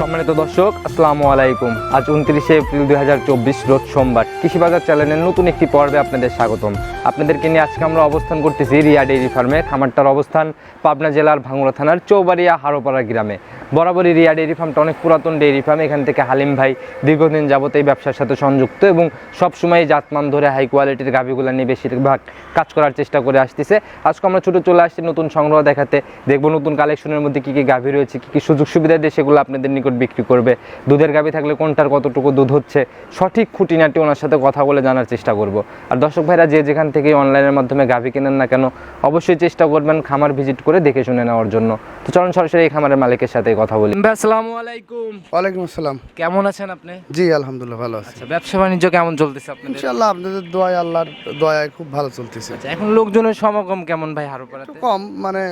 সম্মানিত দর্শক, আসসালামু আলাইকুম। আজ উনত্রিশে এপ্রিল দুই হাজার চব্বিশ রোজ সোমবার। কৃষিবাজার চ্যানেলের নতুন একটি পর্বে আপনাদের স্বাগতম। আপনাদেরকে নিয়ে আজকে আমরা অবস্থান করতেছি রিয়া ডেইরি ফার্মে। খামারটার অবস্থান পাবনা জেলার ভাঙ্গুড়া থানার চৌবাড়িয়া হারোপাড়া গ্রামে। বরাবরই রিয়া ডেইরি ফার্মটা অনেক পুরাতন ডেয়ারি ফার্ম এখান থেকে হালিম ভাই দীর্ঘদিন যাবত এই ব্যবসার সাথে সংযুক্ত এবং সবসময় জাতমান ধরে হাই কোয়ালিটির গাভিগুলো নিয়ে বেশিরভাগ কাজ করার চেষ্টা করে আসতেছে। আজকে আমরা ছোটো চলে আসছি নতুন সংগ্রহ দেখাতে। দেখব নতুন কালেকশনের মধ্যে কী কী গাভি রয়েছে, কী কী সুযোগ সুবিধা দিয়ে সেগুলো আপনাদের নিকট বিক্রি করবে। দুধের গাভি থাকলে কোনটার কতটুকু দুধ হচ্ছে, সঠিক খুঁটিনাটি ওনার সাথে কথা বলে জানার চেষ্টা করব। আর দর্শক ভাইরা যে যেখান থেকে অনলাইনের মাধ্যমে গাভি কেনেন না কেন, অবশ্যই চেষ্টা করবেন খামার ভিজিট করে দেখে শুনে নেওয়ার জন্য। তো চরণ সরাসরি এই খামারের মালিকের সাথে কথা বলি। আসসালামু আলাইকুম। ওয়ালাইকুম আসসালাম। কেমন আছেন আপনি? জি আলহামদুলিল্লাহ ভালো আছি। আচ্ছা ব্যবসা বাণিজ্য কেমন চলতেছে আপনাদের? ইনশাআল্লাহ আপনাদের দোয়ায় আল্লাহর দয়ায় খুব ভালো চলতেছে। আচ্ছা এখন লোকজনের সমাগম কেমন ভাই হারোপাড়াতে কম মানে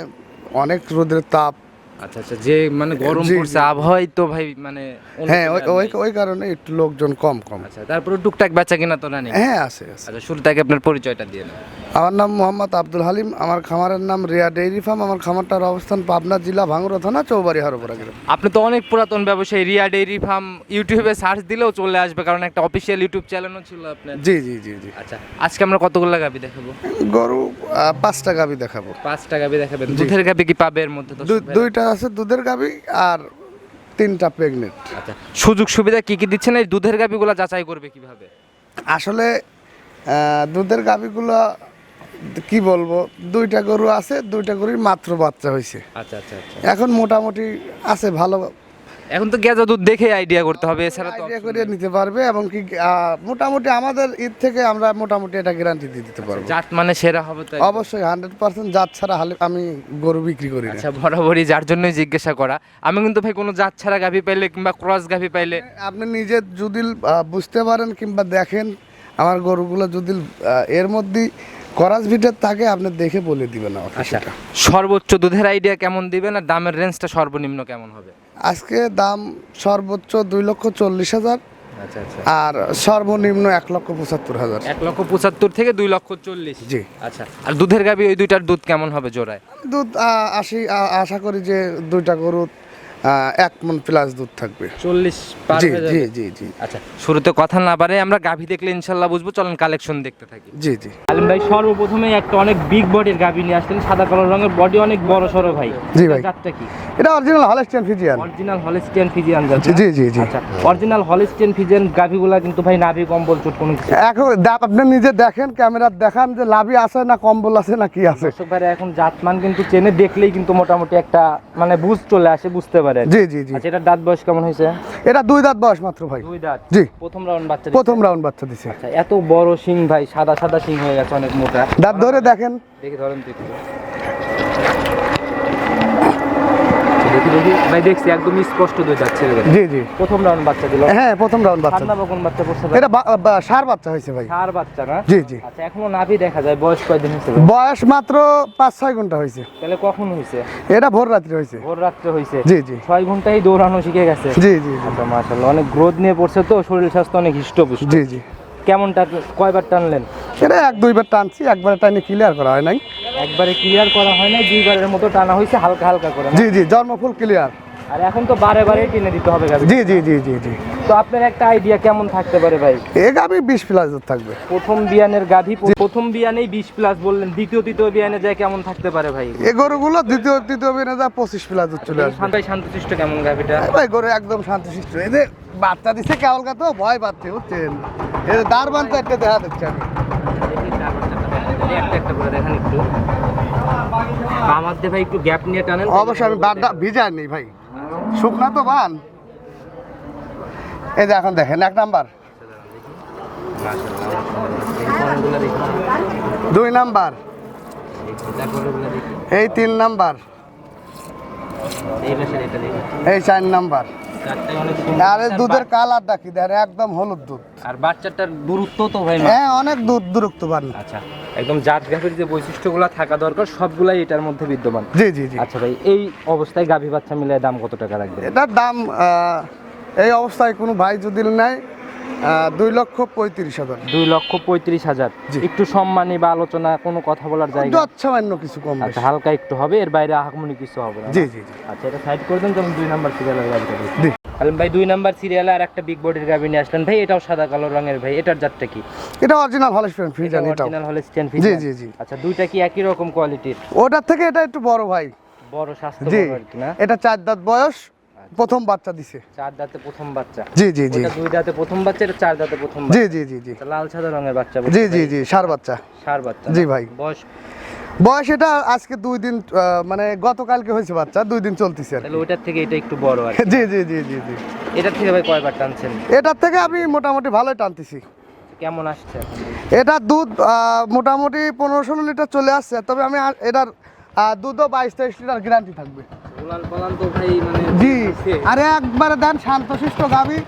অনেক রোদের তাপ। আচ্ছা আচ্ছা যে মানে গরম পড়ছে আবহাওয়াই তো ভাই মানে হ্যাঁ ওই ওই কারণে একটু লোকজন কম কম। আচ্ছা তারপরে টুকটাক বেচা কিনা তো রানি হ্যাঁ আছে আছে। আচ্ছা শুরু থেকে আপনার পরিচয়টা দিয়ে আমার নাম মোহাম্মদ আব্দুল হালিম আমার খামারের নাম রিয়া ডেইরি ফার্ম আমার খামারটার অবস্থান পাবনা জেলা ভাঙ্গুরা থানা চৌবাড়ি হারোপাড়া গ্রাম। আপনি তো অনেক পুরাতন ব্যবসায়ী রিয়া ডেইরি ফার্ম ইউটিউবে সার্চ দিলেও চলে আসবে কারণ একটা অফিসিয়াল ইউটিউব চ্যানেলও ছিল আপনার। জি জি জি জি। আচ্ছা আজকে আমরা কতগুলো গাবি দেখাবো? গরু পাঁচটা গাবি দেখাবো। পাঁচটা গাবি দেখাবেন। দুধের গাবি কি পাবে এর মধ্যে? দুইটা আছে দুধের গাবি আর তিনটা প্রেগনেন্ট আচ্ছা সুযোগ সুবিধা কি কি দিচ্ছেন? এই দুধের গাবিগুলো যাচাই করবে কীভাবে? আসলে দুধের গাভিগুলো কি বলব দুইটা গরু আছে দুইটা গরুর মাত্র বাচ্চা হয়েছে আচ্ছা আচ্ছা আচ্ছা। এখন মোটামুটি আছে ভালো। এখন তো গেজা দুধ দেখে আইডিয়া করতে হবে এছাড়া তো আইডিয়া করে নিতে পারবে এবং কি মোটামুটি আমাদের ঈদ থেকে আমরা মোটামুটি এটা গ্যারান্টি দিয়ে দিতে পারব। জাত মানে সেরা হবে তো অবশ্যই হান্ড্রেড পার্সেন্ট জাত ছাড়া হালে আমি গরু বিক্রি করি না। আচ্ছা বরাবরই যার জন্যই জিজ্ঞাসা করা। আমি কিন্তু ভাই কোনো জাত ছাড়া গাভি পাইলে কিংবা ক্রস গাভি পাইলে আপনি নিজে যদি বুঝতে পারেন কিংবা দেখেন আমার গরুগুলো যদি এর মধ্যে করাস ভিটের থাকে আপনি দেখে বলে দিবেন আমাকে আচ্ছা সেটা সর্বোচ্চ দুধের আইডিয়া কেমন দিবেন আর দামের রেঞ্জটা সর্বনিম্ন কেমন হবে? আজকে দাম সর্বোচ্চ দুই লক্ষ চল্লিশ হাজার আচ্ছা আচ্ছা। আর সর্বনিম্ন এক লক্ষ পঁচাত্তর হাজার। এক লক্ষ পঁচাত্তর থেকে দুই লক্ষ চল্লিশ। জি। আচ্ছা আর দুধের গাভি ওই দুইটার দুধ কেমন হবে জোড়ায়? দুধ আহ, আশি আ- আশা করি যে দুইটা গরু আহ, এক মন প্লাস দুধ থাকবে। চল্লিশ জি জি জি জি। আচ্ছা শুরুতে কথা না পারে আমরা গাভি দেখলে ইনশাল্লাহ বুঝব চলেন কালেকশন দেখতে থাকি। জি জি। আলিম ভাই সর্বপ্রথমে একটা অনেক বিগ বডির গাভি নিয়ে আসলেন সাদা কালো রঙের বডি অনেক বড় সড়ো ভাই। জি ভাই। জাতটা কি? এটা original Holstein Friesian original Holstein Friesian জাত। জি জি জি। আচ্ছা অরিজিনাল হলিস্টিয়ান ফিজিয়ান গাভিগুলা কিন্তু ভাই নাভি কম্বল চোট কোনো কিছু। এখন আপনি নিজে দেখেন ক্যামেরা দেখান যে লাভি আছে না কম্বল আছে না কি আছে। ভাইরা এখন জাতমান কিন্তু চেনে দেখলেই কিন্তু মোটামুটি একটা মানে বুঝ চলে আসে বুঝতে পারে জি জি জি। আচ্ছা এটা দাঁত বয়স কেমন হয়েছে? এটা দুই দাঁত বয়স মাত্র ভাই। দুই দাঁত? জি। প্রথম রাউন্ড বাচ্চা প্রথম রাউন্ড বাচ্চা দিছে। আচ্ছা এত বড় সিং ভাই সাদা সাদা সিং হয়ে গেছে অনেক মোটা। দাঁত ধরে দেখেন। দেখি ধরেন তো একটু। দেখি দেখি। ভাই দেখছি একদম স্পষ্ট দুই দাঁত ছেড়ে দেন জি জি। প্রথম রাউন্ড বাচ্চা দিল। হ্যাঁ প্রথম রাউন্ড বাচ্চা। ঠান্ডা বকন বাচ্চা পড়ছে এটা বা- বাচ্চা হয়েছে ভাই। চার বাচ্চা না? জি জি। আচ্ছা এখনও নাভি দেখা যায় বয়স কয়দিন হয়েছে বয়স মাত্র পাঁচ ছয় ঘণ্টা হয়েছে। তাহলে কখন হয়েছে? এটা ভোর রাত্রি হয়েছে। ভোর রাত্রে হয়েছে। জি জি। ছয় ঘন্টায় দৌড়ানো শিখে গেছে। জি জি জি। আচ্ছা মাশাআল্লাহ অনেক গ্রোথ নিয়ে পড়ছে তো শরীর স্বাস্থ্য অনেক হৃষ্টপুষ্ট। জি জি। কেমন টান কয়বার টানলেন? এটা এক দুইবার টানছি একবার টানি ক্লিয়ার করা হয় নাই। একবারে ক্লিয়ার করা হয় না দুইবারের মতো টানা হয়েছে হালকা হালকা করে জি জি জন্মফুল ক্লিয়ার আর এখন তো বারে বারে টেনে দিতে হবে গাভী জি জি জি জি জি। তো আপনার একটা আইডিয়া কেমন থাকতে পারে ভাই? এ গাবি বিশ প্লাস থাকবে। প্রথম বিয়ানের গাভী প্রথম বিয়ানেই বিশ প্লাস বললেন দ্বিতীয় তৃতীয় বিয়ানে যায় কেমন থাকতে পারে ভাই? এ গরুগুলো দ্বিতীয় তৃতীয় বিনে যা পঁচিশ প্লাস চলে আসবে। শান্তাই শান্তশিষ্ট কেমন গাভীটা? ভাই গরু একদম শান্তশিষ্ট। এই যে বাচ্চা দিছে কেবল তো ভয় পাচ্ছে বুঝছেন? এই যে দাঁড় বানতে একটা দেখা দিচ্ছে আমি। একটা একটা করে দেখান একটু। দিয়ে ভাই একটু গ্যাপ নিয়ে টানেন। অবশ্যই আমি বারটা ভিজাই নেই ভাই। শুকনা তো বান। এই যে এখন দেখেন এক নাম্বার। দুই নাম্বার। এই তিন নাম্বার। এই চার নাম্বার। আর দুধের কালার দেখেন একদম হলুদ দুধ। আর বাচ্চাটার দূরত্ব তো ভাই হ্যাঁ অনেক দুধ দূরত্ব বান আচ্ছা একদম জাত গাভীর যে বৈশিষ্ট্যগুলো থাকা দরকার সবগুলাই এটার মধ্যে বিদ্যমান। জি জি জি। আচ্ছা ভাই এই অবস্থায় গাভী বাচ্চা মিলে দাম কত টাকা এটার দাম এই অবস্থায় কোনো ভাই যদি নেয় দুই লক্ষ পঁয়ত্রিশ হাজার। দুই লক্ষ পঁয়ত্রিশ হাজার। একটু সম্মানী বা আলোচনা কোনো কথা বলার জায়গা? সামান্য কিছু কম আচ্ছা হালকা একটু হবে এর বাইরে আহামনি কিছু হবে না। জি জি জি। আচ্ছা এটা সাইড করে দেন যেমন দুই নাম্বার সিরিয়ালের গাড়িটা দেখি। আলম ভাই দুই নাম্বার সিরিয়ালে আর একটা বিগ বডির গাভী নিয়ে আসলেন। ভাই এটাও সাদা কালো রঙের ভাই এটার জাতটা কি? এটা অরিজিনাল হলস্টেন ফ্রিজান এটাও। অরিজিনাল হলস্টিয়ান জি, ফ্রিজিয়ান জি, জি। আচ্ছা দুইটা কি একই রকম কোয়ালিটির ওটার থেকে এটা একটু বড় ভাই। বড় স্বাস্থ্য আর কি না? এটা চার দাঁত বয়স প্রথম বাচ্চা দিছে। চার দাঁতে প্রথম বাচ্চা। জি জি জি। ওটা দুই দাঁতে প্রথম বাচ্চা এটা চার দাঁতে প্রথম জি বাচ্চা। জি জি জি। আচ্ছা, লাল সাদা রঙের বাচ্চা জি জি জি সার বাচ্চা। ষাঁড় বাচ্চা জি ভাই। বয়স বয়স এটা আজকে দুই দিন মানে গতকালকে হয়েছে বাচ্চা দুই দিন চলতেছে আর তাহলে ওইটার থেকে এটা একটু বড় আর জি জি জি জি জি। এটার থেকে ভাই কয়বার টানছেন? এটার থেকে আমি মোটামুটি ভালোই টানতেছি। কেমন আসছে এটার দুধ মোটামুটি পনেরো ষোলো লিটার চলে আসছে তবে আমি এটার দুধও বাইশ তেইশ লিটার গ্যারান্টি থাকবে। মানে জি আরে একবারে দেন শান্তশিষ্ট গাবি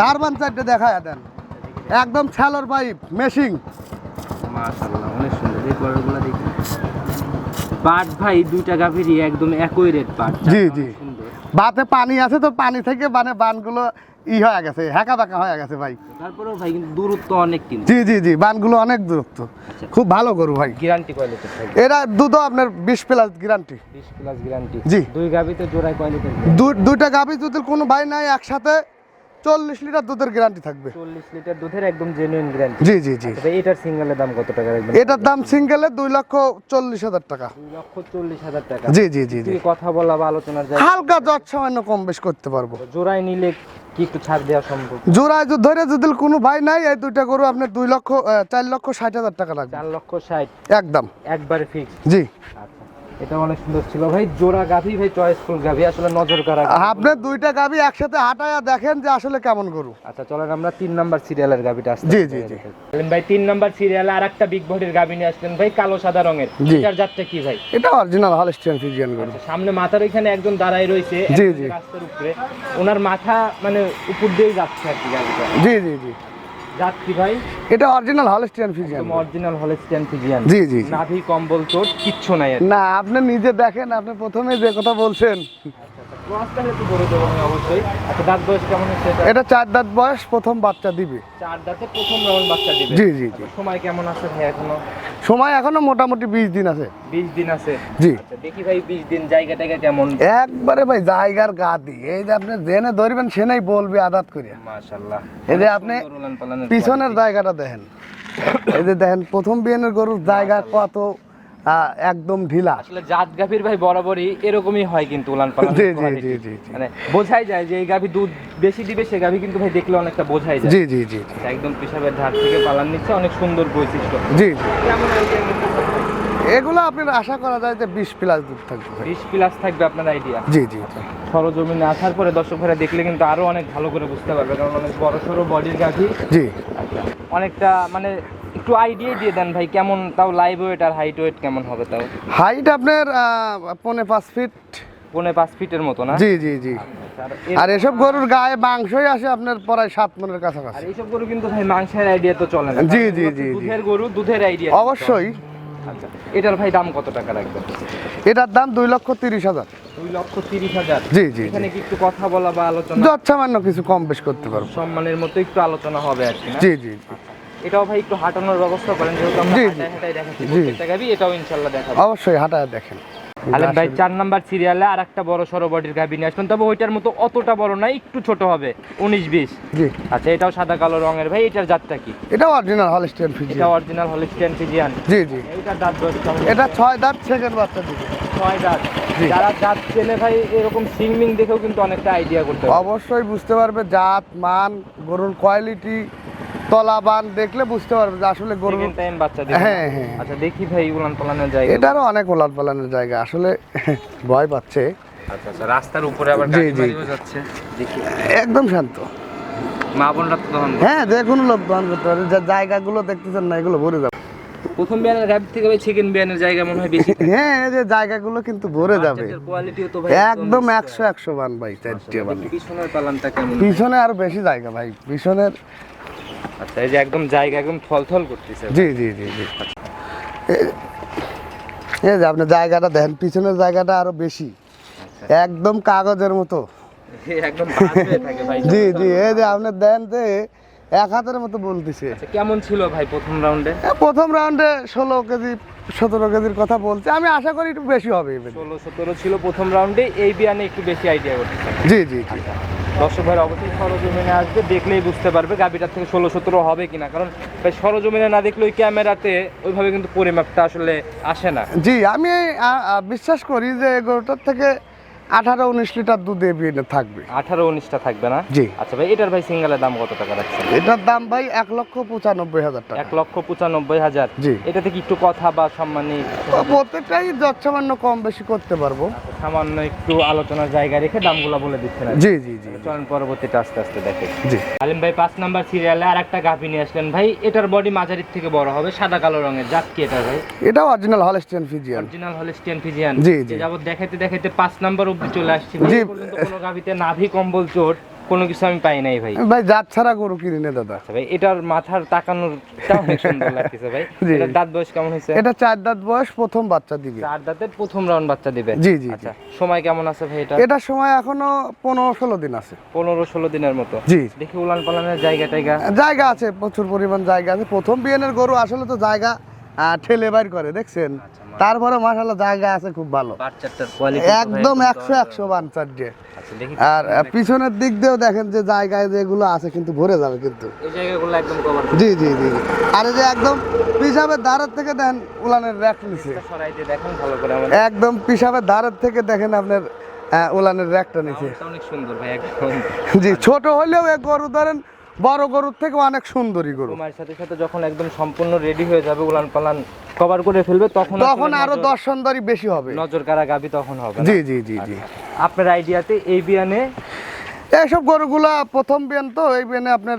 দারবান চারটে দেখায় দেন। একদম ছ্যালোর পাইপ মেশিং মাশাআল্লাহ। দেখি। পাট ভাই দুইটা গাভীরই একদম একই রেট পাট। জি, জি। বাতে পানি আছে তো পানি থেকে মানে বানগুলো ই হয়ে গেছে হ্যাকা বাঁকা হয়ে গেছে ভাই। তারপরেও ভাই কিন্তু দূরত্ব অনেক কিন্তু। জি জি জি বানগুলো অনেক দূরত্ব। খুব ভালো গরু ভাই। গ্যারান্টি এরা দুধও আপনার বিশ প্লাস গ্যারান্টি 20 প্লাস গ্যারান্টি জি। দুই গাভীতে জোড়ায় কোয়ালিটি দুইটা গাভী যদি কোনো ভাই নাই একসাথে চল্লিশ লিটার দুধের গ্যারান্টি থাকবে। 40 লিটার দুধের একদম জেনুইন গ্যারান্টি জি জি জি। ভাই এটার সিঙ্গেলের দাম কত টাকা রাখবেন? এটার দাম সিঙ্গেলে দুই লক্ষ চল্লিশ হাজার টাকা। দুই লক্ষ চল্লিশ হাজার টাকা। জি জি জি জি। কথা বলা বা আলোচনার হালকা যত সামান্য কম বেশ করতে পারব। জোড়ায় নিলে কি একটু ছাড় দেওয়া সম্ভব? জোড়ায় যদি ধরে যদি কোনো ভাই নাই এই দুইটা গরু আপনি দুই লক্ষ চার লক্ষ ষাট হাজার টাকা লাগবে। চার লক্ষ ষাট। একদম। একবারে ফিক্স জি। আচ্ছা। এটা অনেক সুন্দর ছিল। ভাই জোড়া গাভী ভাই চয়েসফুল গাভী। আসলে নজর কারা আপনি দুইটা গাভী একসাথে হাঁটায়া দেখেন যে আসলে কেমন গরু। আচ্ছা চলেন আমরা তিন নাম্বার সিরিয়ালের গাভীটা আসতে জি, জি, জি। ভাই তিন নাম্বার সিরিয়ালে আর একটা বিগ বডির গাভী নিয়ে আসলেন ভাই কালো সাদা রঙের। জি। এটার জাতটা কি ভাই? এটা অরিজিনাল হলস্টিয়ান ফিজিয়ান গরু। আচ্ছা, সামনে মাথার ওইখানে একজন দাঁড়ায় রয়েছে জি, জি। রাস্তার উপরে। ওনার মাথা মানে উপর দিয়েই যাচ্ছে আর কি গাভীটা। জি জি জি। জাত ভাই। এটা original Holstein Friesian original Holstein Friesian জি জি জি। নাভি কম্বল চোট কিচ্ছু নাই। না আপনি নিজে দেখেন আপনি প্রথমে যে কথা বলছেন। আচ্ছা এটা? চার দাঁত বয়স প্রথম বাচ্চা দিবে। চার দাঁতে প্রথম রাউন্ড বাচ্চা দিবে। জি জি জি। সময় কেমন আছে ভাই এখনও? সময় এখনও মোটামুটি বিশ দিন আছে। বিশ দিন আছে? জি। দেখি ভাই বিশ দিন জায়গা কেমন? একবারে ভাই জায়গার গা দি এই যে আপনি জেনে ধরবেন সেনেই বলবে আদাত করিয়া। মাশাআল্লাহ। এই যে আপনি পিছনের জায়গাটা দেখেন। এই যে দেখেন প্রথম বিয়ানের গরুর জায়গা কত একদম ঢিলা। আসলে জাত গাভীর ভাই বরাবরই এরকমই হয় কিন্তু উলান পালান জি, জি, জি, জি। মানে বোঝাই যায় যে এই গাভী দুধ বেশি দিবে সে গাভী কিন্তু ভাই দেখলে অনেকটা বোঝাই যায়। জি জি জি একদম পেশাবের ধার থেকে পালান নিচ্ছে অনেক সুন্দর বৈশিষ্ট্য। জি? এগুলো আপনার আশা করা যায় যে বিশ প্লাস দুধ থাকবে। বিশ প্লাস থাকবে আপনার আইডিয়া জি জি। সরজমিনে আসার পরে দর্শক ভাইরা দেখলে কিন্তু আরও অনেক ভালো করে বুঝতে পারবে কারণ অনেক বড় সড়ো বডির গাভী। জি। অনেকটা মানে একটু আইডিয়া দিয়ে দেন ভাই কেমন তাও লাইভ ওয়েট আর হাইট ওয়েট কেমন হবে তাও? হাইট আপনার পৌনে পাঁচ ফিট পৌনে পাঁচ ফিটের মতো না? জি জি জি। আচ্ছা, আর এসব গরুর গায়ে মাংসই আসে আপনার প্রায় সাত মনের আর কাছাকাছি এইসব গরু কিন্তু ভাই মাংসের আইডিয়া তো চলে না জি, জি, জি, দুধের গরু দুধের আইডিয়া অবশ্যই। আচ্ছা এটার ভাই দাম কত টাকা রাখবে এটার দাম দুই লক্ষ তিরিশ হাজার। দুই লক্ষ তিরিশ হাজার? জি জি এখানে কি একটু কথা বলা বা আলোচনা? যত সামান্য কিছু কম বেশ করতে পারব। সম্মানের মতো একটু আলোচনা হবে আর কি জি জি। এটাও ভাই একটু হাঁটানোর ব্যবস্থা করেন যেহেতু আমরা। হাঁটায় হাঁটায় দেখাচ্ছি প্রত্যেকটা গাভী এটাও ইনশাল্লাহ দেখাবো। অবশ্যই হাঁটায় দেখেন। আলেম ভাই চার নাম্বার সিরিয়ালে আর একটা বড় সড়ো বডির গাভী নিয়ে আসবেন তবে ওইটার মতো অতটা বড় না একটু ছোট হবে উনিশ বিশ। জি। আচ্ছা এটাও সাদা কালো রঙের ভাই এটার জাতটা কি? এটা অরিজিনাল হলস্টিয়ান ফিজি এটা অরিজিনাল হলিস্টিয়ান ফিজিয়ান জি জি। এইটার দাঁত কেমন? এটা ছয় দাঁত সেকেন্ড বাচ্চা দিবে ছয় দাঁত। যারা দাঁত চেনে ভাই এরকম সিংমিং দেখেও কিন্তু অনেকটা আইডিয়া করতে অবশ্যই বুঝতে পারবে জাত মান গরুর কোয়ালিটি তলাবান দেখলে বুঝতে পারবে যে আসলে টাইম বাচ্চা দিবে হ্যাঁ, হ্যাঁ। আচ্ছা দেখি ভাই উলান পালানের জায়গা। এটারও অনেক ওলাট পালানের জায়গা। আসলে ভয় পাচ্ছে। আচ্ছা আচ্ছা রাস্তার উপরে আবার গাড়ি। মারিও যাচ্ছে। দেখি একদম শান্ত। মা বোনরা তো তখন হ্যাঁ যে কোনো লোক দহন করতে পারে যে জায়গাগুলো দেখতেছেন না এগুলো ভরে যাবে। প্রথম বিয়ানের গাভি থেকে ভাই সেকেন্ড বিয়ানের জায়গা মনে হয় বেশি হ্যাঁ এই যে জায়গাগুলো কিন্তু ভরে যাবে। কোয়ালিটিও তো ভাই একদম একশো একশো বান ভাই চারটে বানি। পিছনের পালানটা কেমন পিছনে আরও বেশি জায়গা ভাই। পিছনের আচ্ছা এই যে একদম জায়গা একদম থলথল করতেছে। জি জি জি জি। এই যে আপনি জায়গাটা দেখেন পিছনের জায়গাটা আরও বেশি। একদম কাগজের মতো। জি জি এই যে আপনি দেন যে এক হাতের মতো বলতেছে। আচ্ছা কেমন ছিল ভাই প্রথম রাউন্ডে প্রথম রাউন্ডে ষোলো কেজি সতেরো কেজির কথা বলছে। আমি আশা করি একটু বেশি হবে ষোলো সতেরো ছিল প্রথম রাউন্ডে এই বিয়ানে একটু বেশি আইডিয়া করতেছে। জি জি জি। দর্শক ভাইয়ের অবশ্যই সরজমিনে আসবে, দেখলেই বুঝতে পারবে গাভিটার থেকে ষোলো সতেরো হবে কিনা। কারণ ভাই, সরজমিনে না দেখলে ওই ক্যামেরাতে ওইভাবে কিন্তু পরিমাপটা আসলে আসে না। জি, আমি বিশ্বাস করি যে গরুটার থেকে আঠারো উনিশ লিটার দুধ এ বিয়ে থাকবে। আঠারো উনিশটা থাকবে না? জি। আচ্ছা ভাই এটার ভাই সিঙ্গেলের দাম কত টাকা রাখছেন? এটার দাম ভাই এক লক্ষ পঁচানব্বই হাজার টাকা। এক লক্ষ পঁচানব্বই হাজার। জি। এটাতে কি একটু কথা বা সম্মানিক তো প্রত্যেকটাই যৎসামান্য কম বেশি করতে পারব। সামান্য একটু আলোচনার জায়গা রেখে দামগুলো বলে দিচ্ছেন জি জি জি চলেন পরবর্তীতে আস্তে আস্তে দেখে। জি। আলিম ভাই পাঁচ নাম্বার সিরিয়ালে আর একটা গাভি নিয়ে আসলেন। ভাই এটার বডি মাঝারির থেকে বড় হবে সাদা কালো রঙের। জাত কি এটা ভাই? এটা original Holstein Friesian original Holstein Friesian জি, জি। যাবত দেখাইতে দেখাইতে পাঁচ নাম্বার চলে আসছি জি। কোনো গাভিতে নাভি কম্বল চোট কোনো কিছু আমি পাই নাই ভাই। ভাই জাত ছাড়া গরু কিনি না দাদা। আচ্ছা ভাই এটার মাথার তাকানোরটা অনেক সুন্দর লাগতেছে ভাই। দাঁত বয়স কেমন হয়েছে? এটা চার দাঁত বয়স প্রথম বাচ্চা দিবে। চার দাঁতের প্রথম রাউন্ড বাচ্চা দিবে? জি, জি। আচ্ছা সময় কেমন আছে ভাই এটা? এটার সময় এখনও পনেরো ষোলো দিন আছে। পনেরো ষোলো দিনের মতো। জি। দেখি উলান পালানের জায়গা টাইগা। জায়গা আছে প্রচুর পরিমাণ জায়গা আছে। প্রথম বিয়ানের গরু আসলে তো জায়গা আহ, ঠেলে বাইর করে দেখছেন? তারপরে মাসাল্লাহ জায়গা আছে খুব ভালো। একদম একশো একশো বানচার আচ্ছা আর পিছনের দিক দিয়েও দেখেন যে জায়গায় যেগুলো আছে কিন্তু ভরে যাবে কিন্তু। জি জি জি। আর যে একদম পিসাবের ধারের থেকে দেখেন উলানের র্যাক আমাদের। একদম পিসাবের ধারের থেকে দেখেন আপনার উলানের র্যাকটা নিচে। অনেক সুন্দর ভাই একদম। জি ছোট হলেও এক গরু ধরেন বড় গরুর থেকে অনেক সুন্দরী গরু। মায়ের সাথে সাথে যখন একদম সম্পূর্ণ রেডি হয়ে যাবে উলান পালান কভার করে ফেলবে তখন তখন আরও দশ দর্শনদারি বেশি হবে। নজর কারা গাবি তখন হবে জি জি জি জি। আপনার আইডিয়াতে এই বিয়ানে এইসব গরুগুলা প্রথম বিয়ান তো এই বিয়ানে আপনার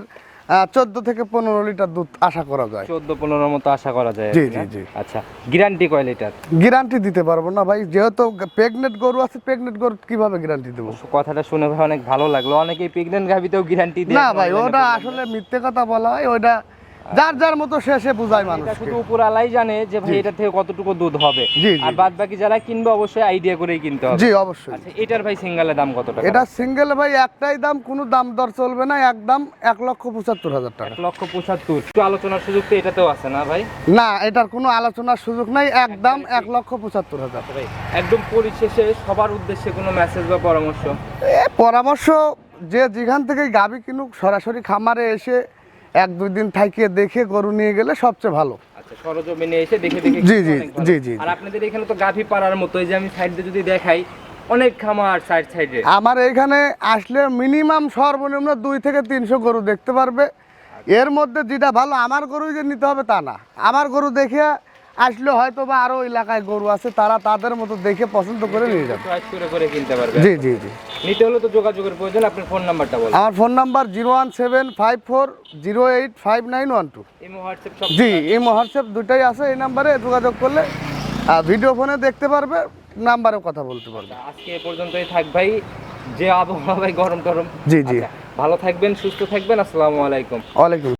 চোদ্দ থেকে পনেরো লিটার দুধ আশা করা যায়। চোদ্দ পনেরো মতো আশা করা যায় জি, জি, জি। আচ্ছা গ্যারান্টি কয় লিটার? গ্যারান্টি দিতে পারব না ভাই যেহেতু প্রেগনেন্ট গরু আছে প্রেগনেন্ট গরু কীভাবে গ্যারান্টি দেবো? কথাটা শুনে ভাই অনেক ভালো লাগল। অনেকেই প্রেগনেন্ট গাভিতেও গ্যারান্টি দেয় না ভাই ওটা আসলে মিথ্যে কথা বলা হয় ওইটা যার যার মতো শেষে বুঝায় এটা মানুষ শুধু উপরালাই জানে যে ভাই এটা থেকে কতটুকু দুধ হবে। আর বাদ বাকি যারা কিনবে অবশ্যই আইডিয়া করেই কিনতে হবে। জি অবশ্যই। আচ্ছা এটার ভাই সিঙ্গেলের দাম কত টাকা? এটা সিঙ্গেল ভাই একটাই দাম কোনো দাম দর চলবে না একদম এক লক্ষ পঁচাত্তর হাজার টাকা। এক লক্ষ পঁচাত্তর। একটু আলোচনার সুযোগ তো এটাতেও আছে না ভাই? না এটার কোনো আলোচনার সুযোগ নাই একদম এক লক্ষ পঁচাত্তর হাজার। আচ্ছা ভাই একদম পরিশেষে সবার উদ্দেশ্যে কোনো মেসেজ বা পরামর্শ? এ পরামর্শ যে যেখান থেকে গাবি কিনুক সরাসরি খামারে এসে এক দুই দিন থাকিয়ে দেখে গরু নিয়ে গেলে সবচেয়ে ভালো। আচ্ছা সরজমিনে এসে দেখে দেখে জি, জি, জি, জি, আর আপনাদের এখানে তো গাভী পাড়ার মতো এই যে আমি সাইড দিয়ে যদি দেখাই অনেক খামার সাইড সাইডে আমার এখানে আসলে মিনিমাম সর্বনিম্ন দুই থেকে তিনশো গরু দেখতে পারবে। এর মধ্যে যেটা ভালো আমার গরুই যে নিতে হবে তা না। আমার গরু দেখে আসলে হয়তো বা আরও এলাকায় গরু আছে তারা তাদের মতো দেখে পছন্দ করে নিয়ে যাবে। চয়েস করে করে কিনতে পারবে। জি জি জি। নিতে হলে তো যোগাযোগের প্রয়োজন আপনার ফোন নাম্বারটা বলুন। আমার phone number zero one seven five four zero eight five nine one two imo WhatsApp সব জি এই হোয়াটসঅ্যাপ দুটাই আছে এই নাম্বারে যোগাযোগ করলে ভিডিও ফোনে দেখতে পারবে নাম্বারে কথা বলতে পারবে। আজকে এ পর্যন্তই থাক ভাই যে আবহাওয়া ভাই গরম টরম জি জি। আচ্ছা, ভালো থাকবেন সুস্থ থাকবেন আসসালামু আলাইকুম। ওয়ালাইকুম